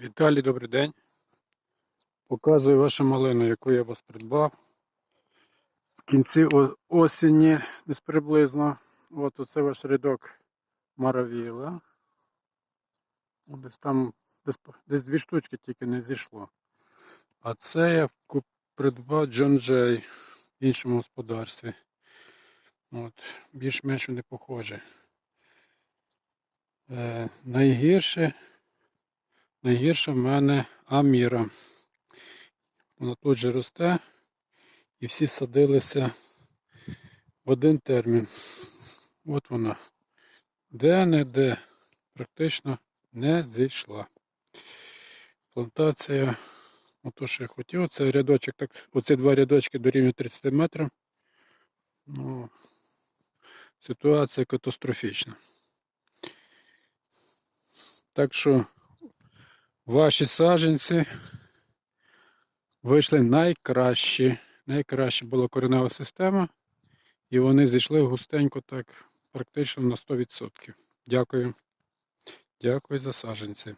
Віталій, добрий день. Показую вашу малину, яку я вас придбав. В кінці осені, десь приблизно. От оце ваш рядок Маравіла. Десь там десь, десь дві штучки тільки не зійшло. А це я придбав Джон Джей в іншому господарстві. От, більш-менш не похоже. Е, найгірше Найгірше в мене Аміра. Вона тут же росте і всі садилися в один термін. От вона. Де-не-де практично не зійшла. Плантація, ото що я хотів, це рядочок, так, оці два рядочки до рівня 30 метрів. Ну, ситуація катастрофічна. Так що Ваші саджанці вийшли найкращі. Найкраща була коренева система, і вони зійшли густенько так, практично на 100%. Дякую. Дякую за саджанці.